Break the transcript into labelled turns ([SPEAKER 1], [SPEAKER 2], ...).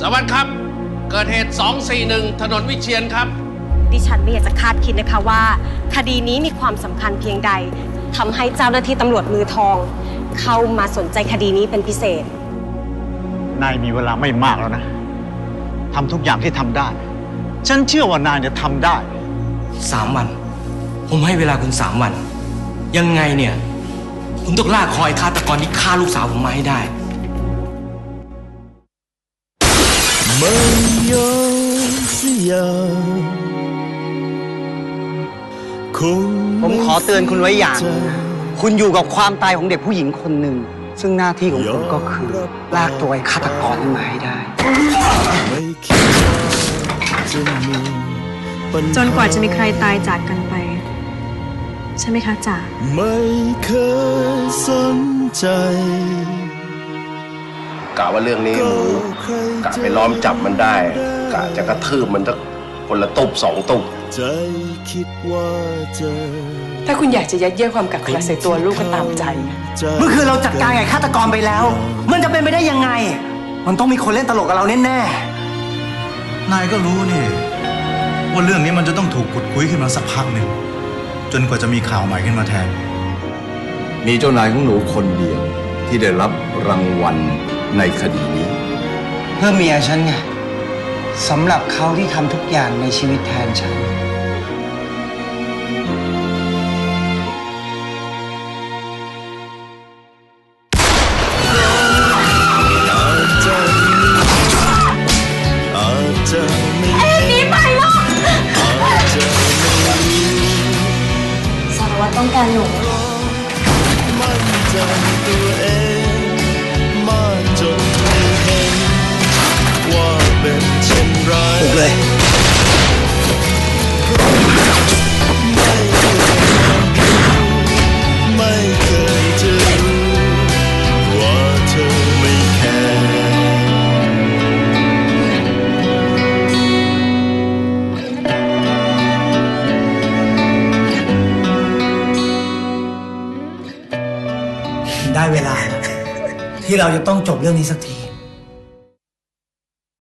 [SPEAKER 1] สวัสดีครับ เกิดเหตุ 241 ถนนวิเชียนครับ
[SPEAKER 2] ดิฉันไม่อยากจะคาดคิดนะคะว่า คดีนี้มีความสำคัญเพียงใดทำให้เจ้าหน้าที่ตำรวจมือทอง เข้ามาสนใจคดีนี้เป็นพิเศษ
[SPEAKER 3] นายมีเวลาไม่มากแล้วนะทำทุกอย่างที่ทำได้ ฉันเชื่อว่านายจะทำได้
[SPEAKER 4] สามวัน ผมให้เวลาคุณสามวัน ยังไงเนี่ย คุณต้องลากคอยฆาตกรที่ฆ่าลูกสาวผมมาให้ได้
[SPEAKER 5] 没有自由，คง
[SPEAKER 6] ผมขอเตือนคุณไว้อย่างหนึ่งนะคุณอยู่กับความตายของเด็กผู้หญิงคนหนึ่ง ซึ่งหน้าที่ของคุณก็คือ ลากตัวไอ้ฆาตกรนั้นมาให้ได้
[SPEAKER 5] ไม่คิดว่าจะมีปัญห
[SPEAKER 7] จนกว่าจะมีใครตายจากกันไป ใช่ไหมคะจ๋า
[SPEAKER 5] ไม่เคยสนใจ
[SPEAKER 8] กะว่าเรื่องนี้หมูกะไปล้อมจับมันได้กะจะกระทืบมันสักคนละตุบสองตุบ
[SPEAKER 5] ใจคิดว่าจะ
[SPEAKER 9] ถ้าคุณอยากจะยัดเยียดความกัดแกร่งใส่ตัวลูกก็ตามใจนะ
[SPEAKER 6] เมื่อคืนเราจัดการไอ้ฆาตกรไปแล้ว มันจะเป็นไปได้ยังไง มันต้องมีคนเล่นตลกกับเราแน่
[SPEAKER 10] นายก็รู้นี่ว่าเรื่องนี้มันจะต้องถูกขุดคุยขึ้นมาสักพักหนึ่งจนกว่าจะมีข่าวใหม่ขึ้นมาแทน
[SPEAKER 11] มีเจ้านายของหนูคนเดียวที่ได้รับรางวัล ในคดีนี้
[SPEAKER 6] ๆเพื่อเมียฉันไงสำหรับเขาที่ทำทุกอย่างในชีวิตแทนฉัน
[SPEAKER 5] อาจจะไม่เอ็นี้ไปลูกอาจจะไม่
[SPEAKER 2] สารวัตรต้องการหนู
[SPEAKER 5] มั่นใจตัวเอง
[SPEAKER 6] ได้เวลาแล้วที่เราจะต้องจบเรื่องนี้สักที